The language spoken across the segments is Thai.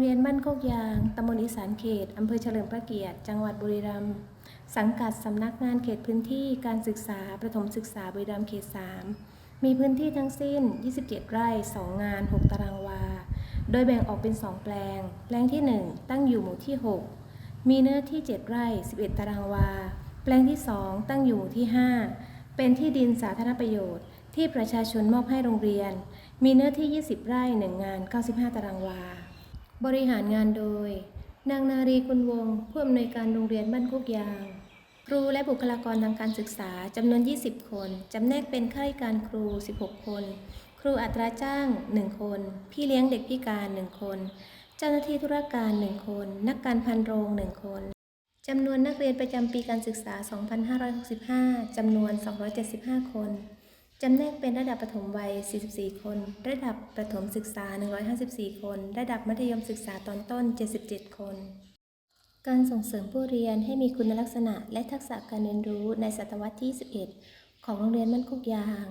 เรียนบ้านโคกยาง ตำบลอีสานเขต อำเภอเฉลิมพระเกียรติ จังหวัดบุรีรัมย์ สังกัดสำนักงานเขตพื้นที่การศึกษา ประถมศึกษาบุรีรัมย์เขต 3 มีพื้นที่ทั้งสิ้น 27 ไร่ 2 งาน 6 ตารางวา โดยแบ่งออกเป็น 2 แปลง แปลงที่ 1 ตั้งอยู่หมู่ที่ 6 มีเนื้อที่ 7 ไร่ 11 ตารางวา แปลงที่ 2 ตั้งอยู่หมู่ที่ 5 เป็นที่ดินสาธารณประโยชน์ ที่ประชาชนมอบให้โรงเรียน มีเนื้อที่ 20 ไร่ 1 งาน 95 ตารางวา บริหารงานโดย นางนารีกุลวงผู้อำนวยการโรงเรียนบ้านโคกยาง ครูและบุคลากรทางการศึกษาจำนวน 20 คน จำแนกเป็นข้าราชการครู 16 คน ครูอัตราจ้าง 1 คน พี่เลี้ยงเด็กพิการ 1 คน เจ้าหน้าที่ธุรการ 1 คน นักการพันโรง 1 คนจำนวนนักเรียนประจำปีการศึกษา 2565 จำนวน 275 คน จำแนกเป็นระดับประถมวัย 44 คน ระดับประถมศึกษา 154 คน ระดับมัธยมศึกษาตอนต้น 77 คน การส่งเสริมผู้เรียนให้มีคุณลักษณะและทักษะการเรียนรู้ในศตวรรษที่21ของโรงเรียนมั่นคกยาง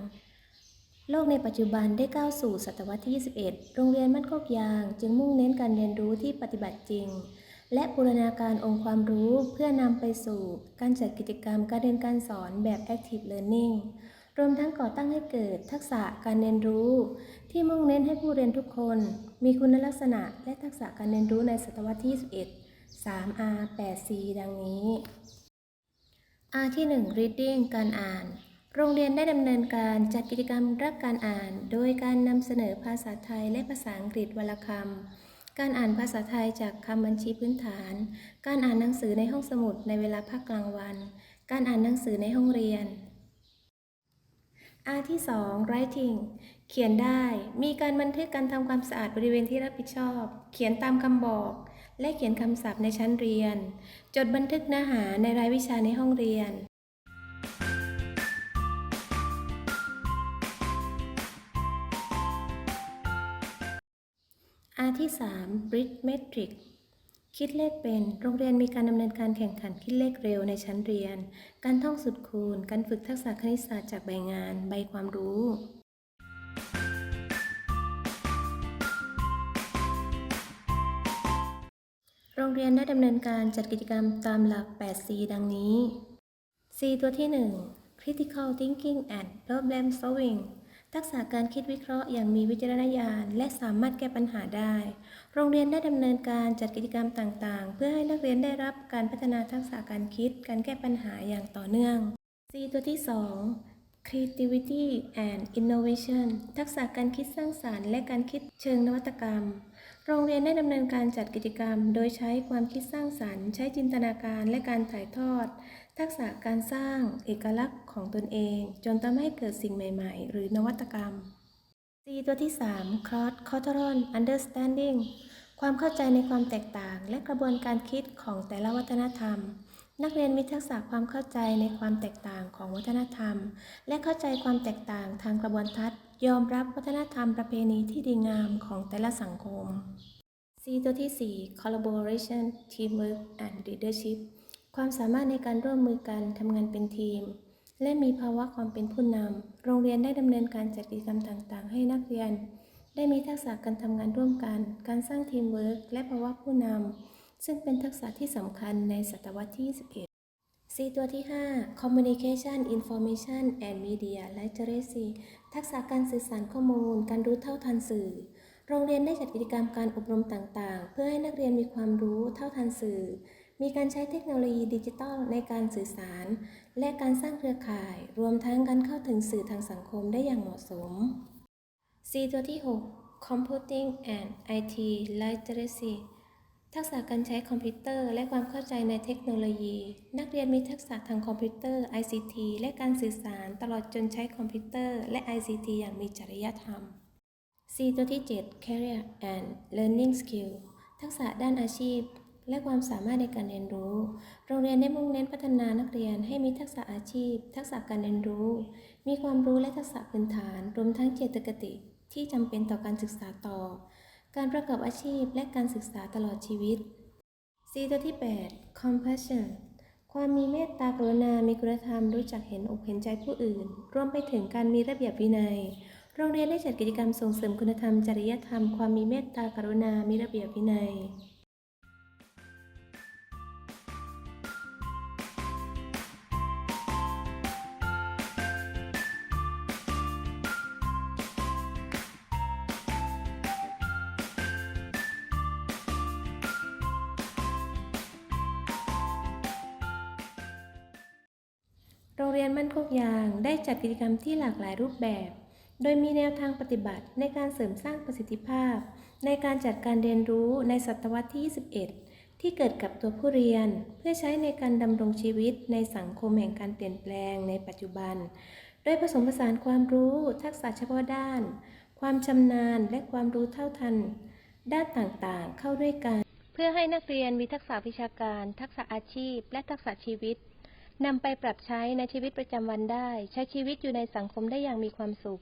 โลกในปัจจุบันได้ก้าวสู่ศตวรรษที่ 21 โรงเรียนมั่นคกยาง จึงมุ่งเน้นการเรียนรู้ที่ปฏิบัติจริง และบูรณาการองค์ความรู้เพื่อนำไปสู่ การจัดกิจกรรมการเรียนการสอนแบบ Active Learning รวมทั้งก่อตั้งให้เกิดทักษะการเรียนรู้ ที่มุ่งเน้นให้ผู้เรียนทุกคน มีคุณลักษณะและทักษะการเรียนรู้ในศตวรรษที่ 21 3R 8C ดังนี้ R ที่ 1 Reading การอ่าน โรงเรียนได้ดำเนินการจัดกิจกรรมรักการอ่าน โดยการนำเสนอภาษาไทยและภาษาอังกฤษวลคำการอ่านภาษาไทยจากคำบัญชีพื้นฐาน การอ่านหนังสือในห้องสมุดในเวลาพักกลางวัน การอ่านหนังสือในห้องเรียน R ที่ 2 writing เขียนได้ มีการบันทึกการทำความสะอาดบริเวณที่รับผิดชอบ เขียนตามคำบอก และเขียนคำศัพท์ในชั้นเรียน จดบันทึกเนื้อหาในรายวิชาในห้องเรียน R ที่ 3 Arithmetic คิดเลขเป็น โรงเรียนมีการดำเนินการแข่งขันคิดเลขเร็วในชั้นเรียน การท่องสุดคูณ การฝึกทักษะคณิตศาสตร์จากใบงาน ใบความรู้โรงเรียนได้ดำเนินการจัดกิจกรรมตามหลัก 8C ดังนี้ C ตัวที่ 1 Critical Thinking and Problem Solving ทักษะการคิดวิเคราะห์อย่างมีวิจารณญาณ และสามารถแก้ปัญหาได้ โรงเรียนได้ดำเนินการจัดกิจกรรมต่าง ๆ เพื่อให้นักเรียนได้รับการพัฒนาทักษะการคิด การแก้ปัญหาอย่างต่อเนื่อง C ตัวที่ 2 Creativity and Innovation ทักษะการคิดสร้างสารรค์ และการคิดเชิงนวัตกรรม โรงเรียนได้ดำเนินการจัดกิจกรรม โดยใช้ความคิดสร้างสรรค์ ใช้จินตนาการและการถ่ายทอด ทักษะการสร้างเอกลักษณ์ของตนเอง จนทำให้เกิดสิ่งใหม่ ๆ หรือนวัตกรรม C ตัวที่ 3 cross cultural understanding ความเข้าใจในความแตกต่าง และกระบวนการคิดของแต่ละวัฒนธรรม นักเรียนมีทักษะความเข้าใจในความแตกต่างของวัฒนธรรม และเข้าใจความแตกต่างทางกระบวนทัศน์ ยอมรับวัฒนธรรมประเพณีที่ดีงามของแต่ละสังคม C ตัวที่ 4 collaboration teamwork and leadership ความสามารถในการร่วมมือกันทำงานเป็นทีม และมีภาวะความเป็นผู้นำ โรงเรียนได้ดำเนินการจัดกิจกรรมต่าง ๆ ให้นักเรียน ได้มีทักษะการทำงานร่วมกัน การสร้างทีมเวิร์กและภาวะผู้นำ ซึ่งเป็นทักษะที่สำคัญในศตวรรษที่ 21 C ตัวที่ 5 Communication Information and Media Literacy ทักษะการสื่อสารข้อมูล การรู้เท่าทันสื่อโรงเรียนได้จัดกิจกรรมการอบรมต่าง ๆ เพื่อให้นักเรียนมีความรู้เท่าทันสื่อ มีการใช้เทคโนโลยีดิจิทัลในการสื่อสาร และการสร้างเครือข่าย รวมทั้งการเข้าถึงสื่อทางสังคมได้อย่างเหมาะสม C ตัวที่ 6 Computing and IT Literacy ทักษะการใช้คอมพิวเตอร์ และความเข้าใจในเทคโนโลยี นักเรียนมีทักษะทางคอมพิวเตอร์ ICT และการสื่อสารตลอดจนใช้คอมพิวเตอร์ และ ICT อย่างมีจริยธรรม C ตัวที่ 7 Career and Learning Skill ทักษะด้านอาชีพ และความสามารถในการเรียนรู้ โรงเรียนได้มุ่งเน้นพัฒนานักเรียนให้มีทักษะอาชีพ ทักษะการเรียนรู้ มีความรู้และทักษะพื้นฐาน รวมทั้งเจตคติที่จำเป็นต่อการศึกษาต่อ การประกอบอาชีพและการศึกษาตลอดชีวิต C ตัวที่ 8 compassion ความมีเมตตากรุณา มีคุณธรรม รู้จักเห็นอกเห็นใจผู้อื่น รวมไปถึงการมีระเบียบวินัย โรงเรียนได้จัดกิจกรรมส่งเสริมคุณธรรม จริยธรรม ความมีเมตตากรุณา มีระเบียบวินัย รงเรียนมั่นคกยางได้จัดกิจกรรมที่หลากหลายรูปแบบ โดยมีแนวทางปฏิบัติในการเสริมสร้างประสิทธิภาพ ในการจัดการเรียนรู้ในศตวรรษที่ 21 ที่เกิดกับตัวผู้เรียน เพื่อใช้ในการดำรงชีวิตในสังคมแห่งการเปลี่ยนแปลงในปัจจุบัน โดยผสมผสานความรู้ ทักษะเฉพาะด้าน ความชำนาญและความรู้เท่าทัน ด้านต่างๆ เข้าด้วยกัน เพื่อให้นักเรียนมีทักษะวิชาการ ทักษะอาชีพ และทักษะชีวิต นำไปปรับใช้ในชีวิตประจำวันได้ ใช้ชีวิตอยู่ในสังคมได้อย่างมีความสุข